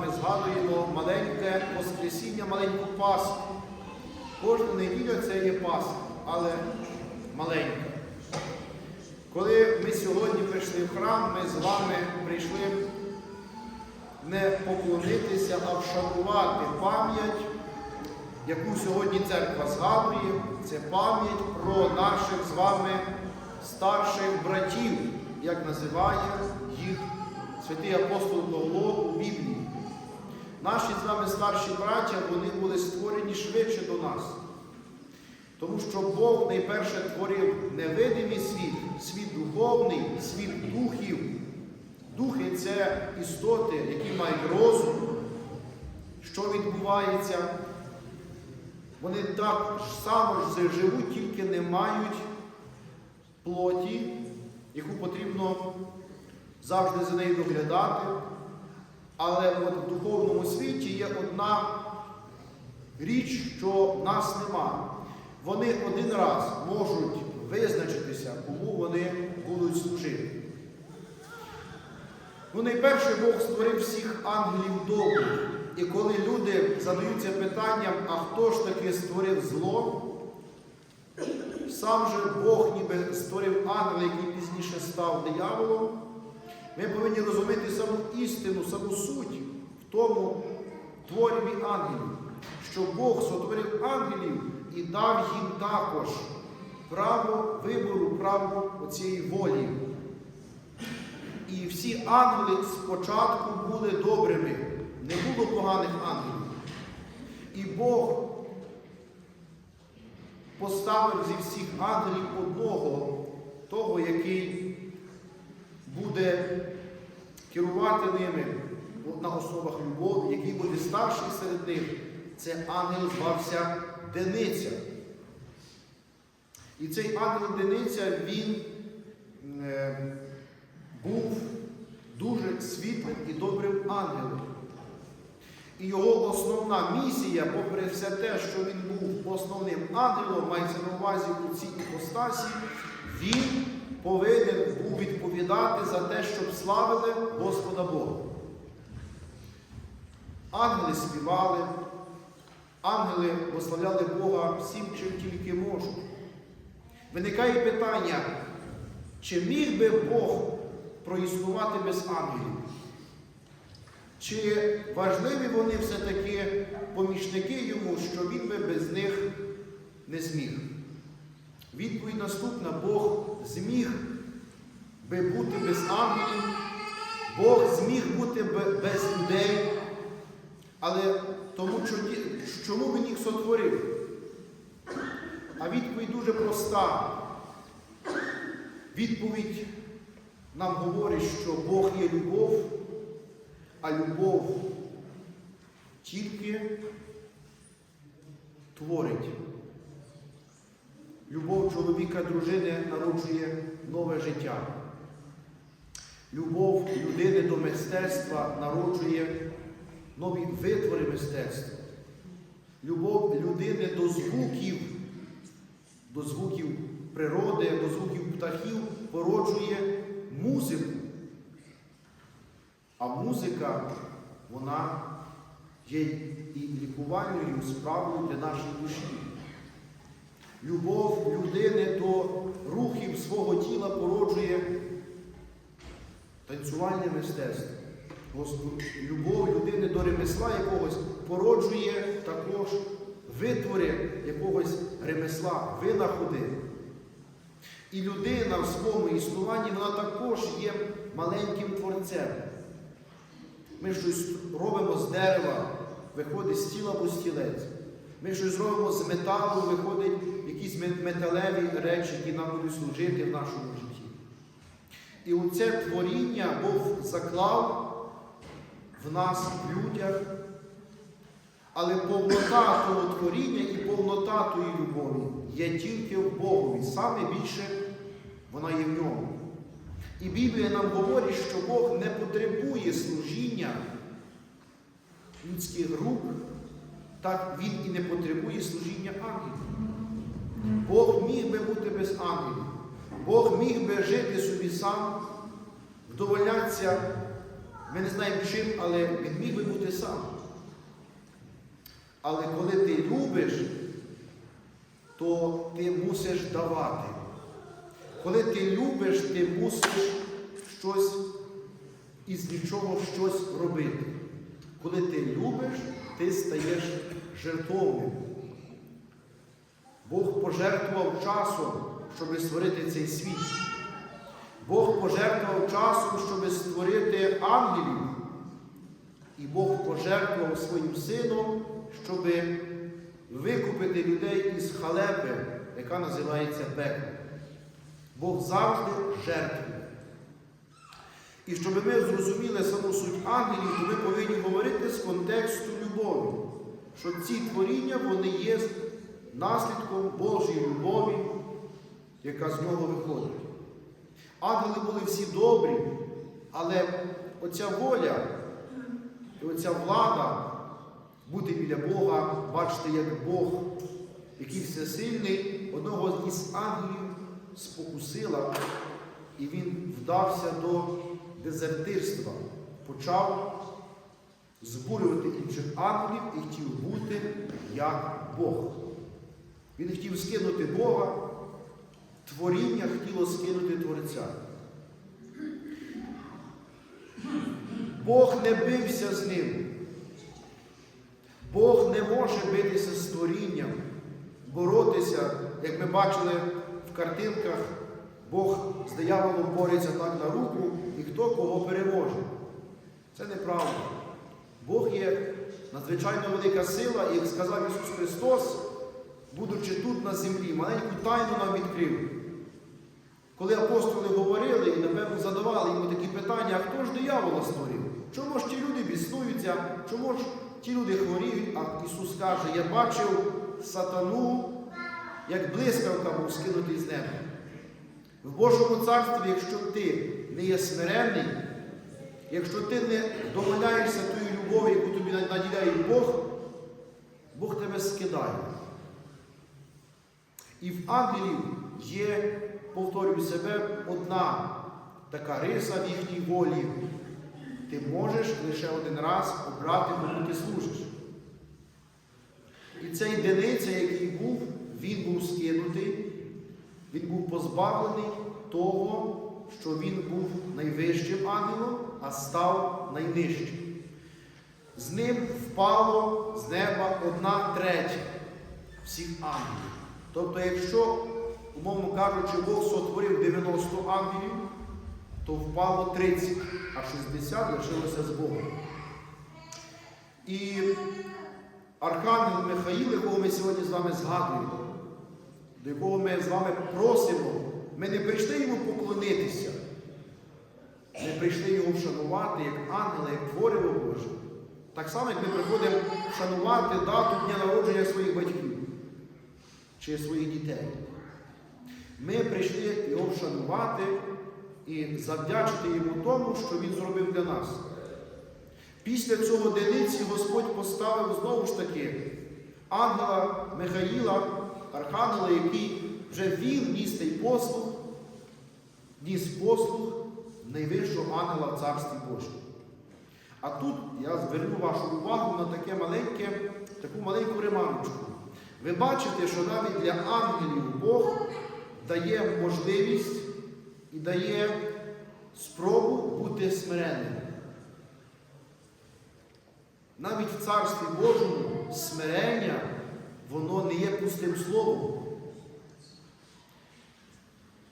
вами згадуємо маленьке Воскресіння, маленьку Пасху. Кожна неділя це є Пасха, але маленька. Коли ми сьогодні прийшли в храм, ми з вами прийшли не поклонитися, а вшанувати пам'ять, яку сьогодні церква згадує, це пам'ять про наших з вами старших братів, як називає їх святий апостол Павло у Біблії. Наші з вами старші браття, вони були створені швидше до нас. Тому що Бог найперше творив невидимий світ, світ духовний, світ духів. Духи це істоти, які мають розум, що відбувається. Вони так само ж живуть, тільки не мають плоті, яку потрібно завжди за нею доглядати. Але от в духовному світі є одна річ, що нас нема. Вони один раз можуть визначитися, кому вони будуть служити. Ну, найперше Бог створив всіх ангелів добрих. І коли люди задаються питанням, а хто ж таки створив зло, сам же Бог ніби створив ангела, який пізніше став дияволом, ми повинні розуміти саму істину, саму суть в тому творіві ангелів, що Бог сотворив ангелів і дав їм також право вибору, право оцієї волі. І всі ангели спочатку були добрими, не було поганих ангелів. І Бог поставив зі всіх ангелів одного, того, який буде керувати ними на основах любові, який буде старший серед них. Це ангел звався Дениця. І цей ангел Дениця, він е, був дуже світлим і добрим ангелом. І його основна місія, попри все те, що він був основним ангелом, мається на увазі у цій іпостасі, він повинен був відповідати за те, щоб славили Господа Бога. Ангели співали, ангели прославляли Бога всім, чим тільки можуть. Виникає питання, чи міг би Бог проіснувати без ангелів? Чи важливі вони все-таки помічники йому, що він би без них не зміг? Відповідь наступна: Бог зміг би бути без ангелів, Бог зміг бути без людей, але тому, чому він їх сотворив? А відповідь дуже проста. Відповідь нам говорить, що Бог є любов, а любов тільки творить. Любов чоловіка, дружини народжує нове життя. Любов людини до мистецтва народжує нові витвори мистецтва. Любов людини до звуків, до звуків природи, до звуків птахів породжує музику. А музика, вона є і лікувальною справою для нашої душі. Любов людини до рухів свого тіла породжує танцювальне мистецтво. Любов людини до ремесла якогось породжує також витвори якогось ремесла, винаходи. І людина в своєму існуванні вона також є маленьким творцем. Ми щось робимо з дерева, виходить стіл або стілець. Ми щось робимо з металу, виходить якісь металеві речі, які нам будуть служити в нашому житті. І оце творіння Бог заклав в нас, в людях, але повнота того творіння і повнота тої любові є тільки в Богові. Саме більше вона є в ньому. І Біблія нам говорить, що Бог не потребує служіння людських рук, так Він і не потребує служіння ангелів. Бог міг би бути без ангелів. Бог міг би жити собі сам, вдовольнятися Ми не знаємо чим, але він міг би бути сам. Але коли ти любиш, то ти мусиш давати. Коли ти любиш, ти мусиш щось із нічого щось робити. Коли ти любиш, ти стаєш жертовним. Бог пожертвував часом, щоб створити цей світ. Бог пожертвував часом, щоб створити ангелів. І Бог пожертвував своїм сином, щоб викупити людей із халепи, яка називається пекло. Бог завжди жертвує. І щоб ми зрозуміли саму суть ангелів, то ми повинні говорити з контексту любові, що ці творіння вони є наслідком Божої любові, яка з нього виходить. Ангели були всі добрі, але оця воля і оця влада бути біля Бога, бачити, як Бог, який всесильний, одного із ангелів спокусила, і він вдався до дезертирства, почав збурювати інших ангелів і хотів бути як Бог. Він хотів скинути Бога, творіння хотіло скинути Творця. Бог не бився з ним. Бог не може битися з творінням, боротися, як ми бачили в картинках, Бог з дияволом бореться так на руку, і хто кого переможе. Це неправда. Бог є надзвичайно велика сила, і як сказав Ісус Христос, на землі, маленьку тайну нам відкрив. Коли апостоли говорили і, напевно, задавали йому такі питання, а хто ж диявола створив? Чому ж ті люди біснуються? Чому ж ті люди хворіють? А Ісус каже, я бачив сатану, як блискавка був скинутий з неба. В Божому царстві, якщо ти не є смиренний, якщо ти не домовляєшся тої любові, яку тобі наділяє Бог, Бог тебе скидає. І в ангелів є, повторюю себе, одна така риса в їхній волі. Ти можеш лише один раз обрати, кому ти служиш. І цей Дениця, який був, він був скинутий, він був позбавлений того, що він був найвищим ангелом, а став найнижчим. З ним впало з неба одна третя всіх ангелів. Тобто, якщо, умовно кажучи, Бог сотворив 90 ангелів, то впало 30, а 60 лишилося з Богом. І Архангел Михаїл, якого ми сьогодні з вами згадуємо, до якого ми з вами просимо, ми не прийшли йому поклонитися, ми прийшли його вшанувати як ангела, як твориво Боже. Так само, як ми приходимо вшанувати дату дня народження своїх батьків чи своїх дітей. Ми прийшли його вшанувати і завдячити йому тому, що він зробив для нас. Після цього дениці Господь поставив знову ж таки ангела Михаїла, архангела, який вже він ніс цей послуг, ніс послуг найвищого ангела в Царстві Божому. А тут я зверну вашу увагу на таке маленьке, таку маленьку ремарочку. Ви бачите, що навіть для ангелів Бог дає можливість і дає спробу бути смиренним. Навіть в Царстві Божому смирення, воно не є пустим словом.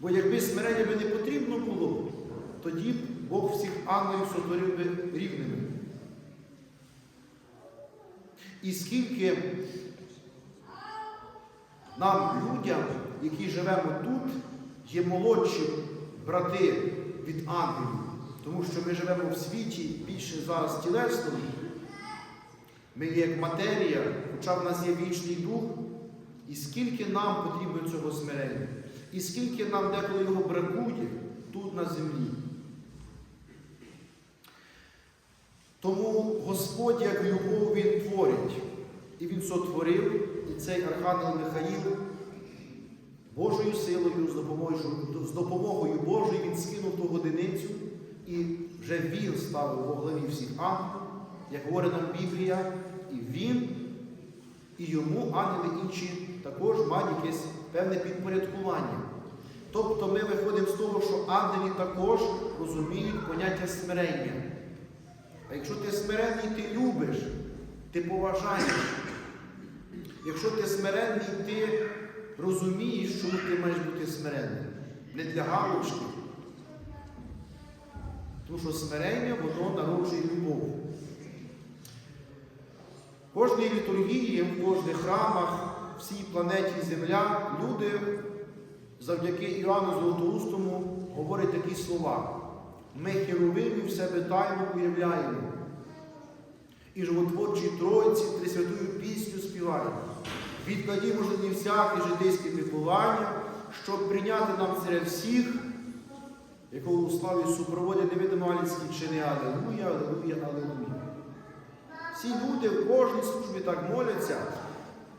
Бо якби смирення би не потрібно було, тоді б Бог всіх ангелів сотворив би рівними. І скільки нам, людям, які живемо тут, є молодші брати від ангелів, тому що ми живемо в світі більше зараз тілесному. Ми є як матерія, хоча в нас є вічний дух, і скільки нам потрібно цього смирення, і скільки нам деколи його бракує тут на землі. Тому Господь, як любов, Він творить, і Він сотворив, і цей Архангел Михаїл Божою силою, з допомогою, з допомогою Божою він скинув ту годиницю і вже Він ставив во главі всіх ангелів, як говорить нам Біблія, і Він, і йому ангели інші також мають якесь певне підпорядкування. Тобто ми виходимо з того, що ангели також розуміють поняття смирення. А якщо ти смиренний, ти любиш, ти поважаєш. Якщо ти смиренний, ти розумієш, чому ти маєш бути смиренним. Не для галочки. Тому що смирення, воно народжує любов. В кожній літургії, в кожних храмах, всій планеті Земля люди завдяки Іоанну Золотоустому говорять такі слова. Ми херовимів в себе тайно уявляємо. І животворчій Тройці Трисвятую пісню співаємо. Відкладімо ж ні всяке житейське піклування, щоб прийняти нам царя всіх, якого у славі супроводять невидималіцькі чини Алелуя, Алелуя, Алелуя. Всі люди в кожній службі так моляться.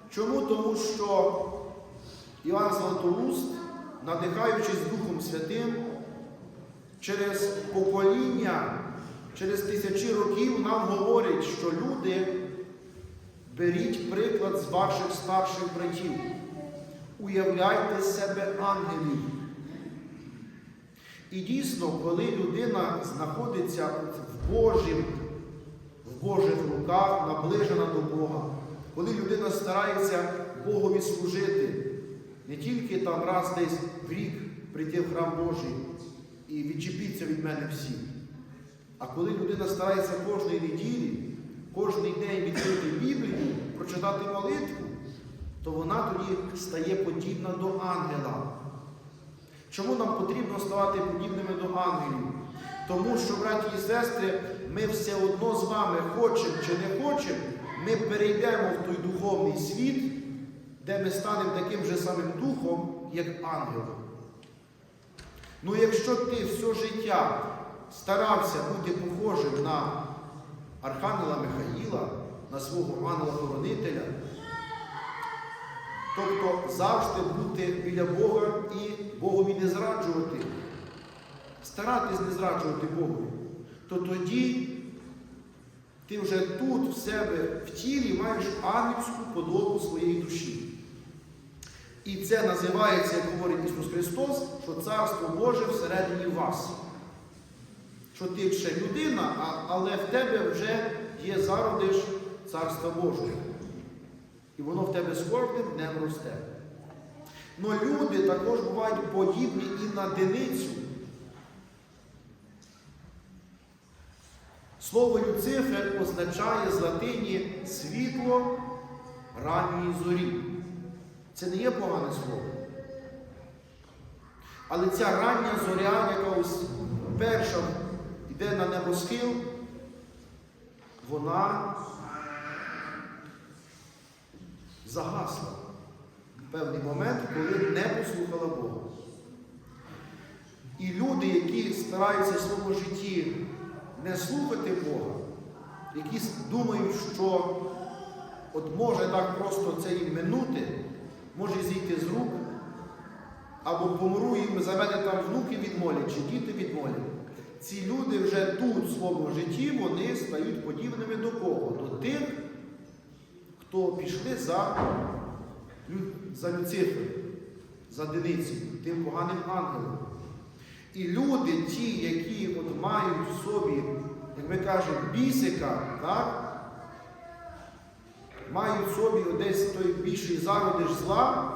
Чому? Тому що Іван Златоуст, надихаючись Духом Святим, через покоління, через тисячі років нам говорить, що люди беріть приклад з ваших старших братів. Уявляйте себе ангелів. І дійсно, коли людина знаходиться в Божім, в Божих руках, наближена до Бога, коли людина старається Богові служити, не тільки там раз десь в рік прийти в храм Божий і відчепіться від мене всі, а коли людина старається кожної неділі, кожний день відкрити Біблію, прочитати молитву, то вона тоді стає подібна до ангела. Чому нам потрібно ставати подібними до ангелів? Тому що, браті і сестри, ми все одно з вами хочемо чи не хочемо, ми перейдемо в той духовний світ, де ми станемо таким же самим духом, як ангел. Ну якщо ти все життя старався бути похожим на Архангела Михаїла, на свого ангела-хоронителя, тобто завжди бути біля Бога і Богові не зраджувати, старатись не зраджувати Богові, то тоді ти вже тут в себе в тілі маєш ангельську подобу своєї душі. І це називається, як говорить Ісус Христос, що Царство Боже всередині вас. Що ти ще людина, але в тебе вже є зародиш Царства Божого. І воно в тебе з кожним днем росте. Но люди також бувають подібні і на диницю. Слово Люцифер означає з латині світло ранньої зорі. Це не є погане слово. Але ця рання зоря, яка ось перша йде на небосхил, вона загасла в певний момент, коли не послухала Бога. І люди, які стараються в своєму житті не слухати Бога, які думають, що от може так просто це їм минути, може зійти з рук, або помру їм за мене там внуки відмолять, чи діти відмолять. Ці люди вже тут в своєму житті вони стають подібними до кого? До тих, хто пішли за, за Люцифер, за Деницею, тим поганим ангелом. І люди, ті, які от мають в собі, як ми кажемо, бісика, так? мають в собі десь той більший зародиш зла,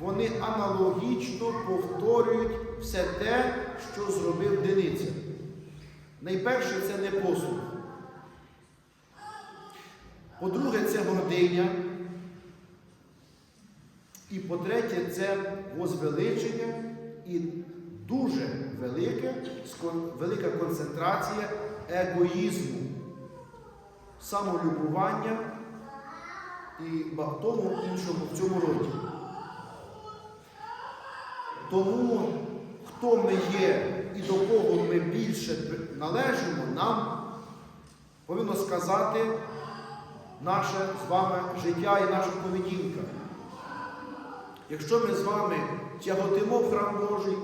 вони аналогічно повторюють все те, що зробив Дениця. Найперше це не послух. По-друге, це гординя. І по-третє, це возвеличення і дуже велике, велика концентрація егоїзму, самолюбування і багатому іншому в цьому роді. Тому, хто ми є і до кого ми більше належимо, нам повинно сказати наше з вами життя і наша поведінка. Якщо ми з вами тяготимо в храм Божий,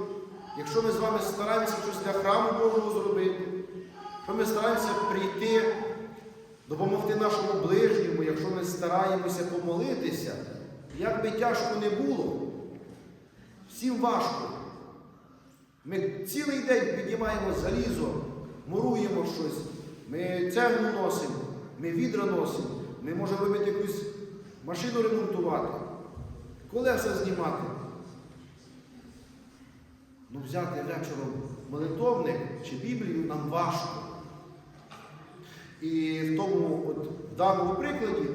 якщо ми з вами стараємося щось для храму Божого зробити, що ми стараємося прийти, допомогти нашому ближньому, якщо ми стараємося помолитися, як би тяжко не було, всім важко. Ми цілий день піднімаємо залізо, муруємо щось, ми цеглу носимо, ми відра носимо, ми можемо робити якусь машину ремонтувати, колеса знімати. Ну, взяти вечором молитовник чи Біблію нам важко. І в тому, от, в даному прикладі,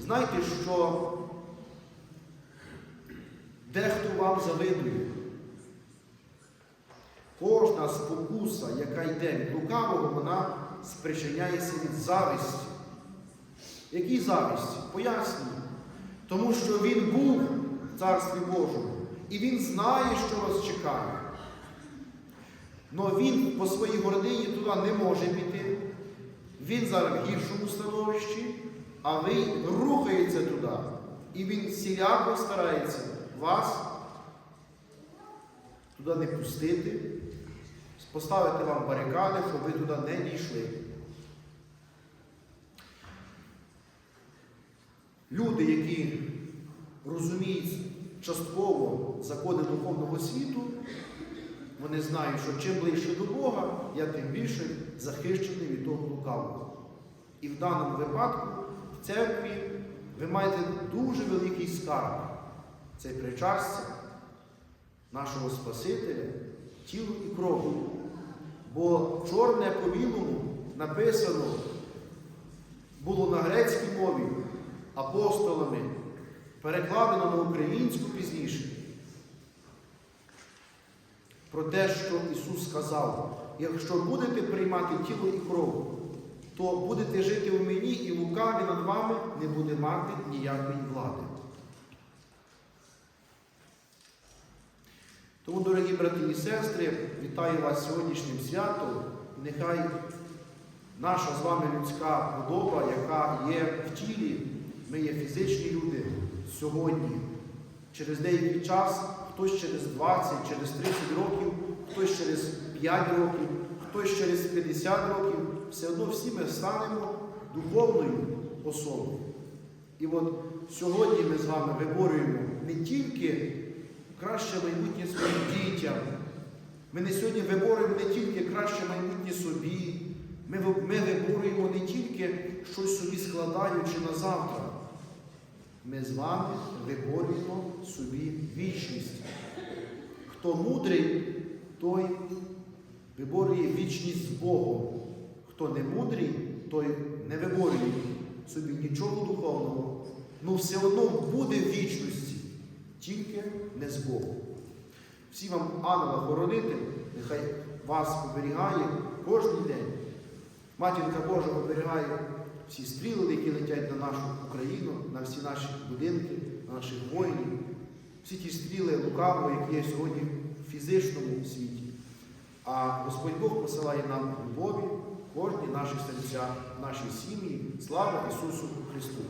знайте, що дехто вам завидує. Кожна спокуса, яка йде від лукавого, вона спричиняється від зависті. Якій зависті? Пояснюю. Тому що він був в Царстві Божому, і він знає, що вас чекає. Но він по своїй гордині туди не може піти. Він зараз в гіршому становищі, а ви рухаєтеся туди. І він всіляко старається вас туди не пустити, поставити вам барикади, щоб ви туди не дійшли. Люди, які розуміють частково закони духовного світу, вони знають, що чим ближче до Бога, я тим більше захищений від того лукавого. І в даному випадку в церкві ви маєте дуже великий скарб. Це причастя нашого Спасителя, тілу і кров'ю. Бо чорне по білому написано було на грецькій мові апостолами, перекладено на українську пізніше. Про те, що Ісус сказав, якщо будете приймати тіло і кров, то будете жити у мені і лукаві над вами не буде мати ніякої влади. Тому, дорогі брати і сестри, вітаю вас сьогоднішнім святом. Нехай наша з вами людська подоба, яка є в тілі, ми є фізичні люди сьогодні. Через деякий час, хтось через 20, через 30 років, хтось через 5 років, хтось через 50 років, все одно всі ми станемо духовною особою. І от сьогодні ми з вами виборюємо не тільки краще майбутнє своїм дітям. Ми не сьогодні виборюємо не тільки краще майбутнє собі, ми, ми виборюємо не тільки щось собі складаючи на завтра. Ми з вами виборюємо собі вічність. Хто мудрий, той виборює вічність з Богом. Хто не мудрий, той не виборює собі нічого духовного. Ну все одно буде в вічності, тільки не з Богом. Всі вам ангела хоронити, нехай вас оберігає кожен день. Матінка Божа оберігає всі стріли, які летять на нашу Україну, на всі наші будинки, на наших воїнів, всі ті стріли лукавого, які є сьогодні в фізичному світі. А Господь Бог посилає нам любові, кожні наші серця, наші сім'ї. Слава Ісусу Христу!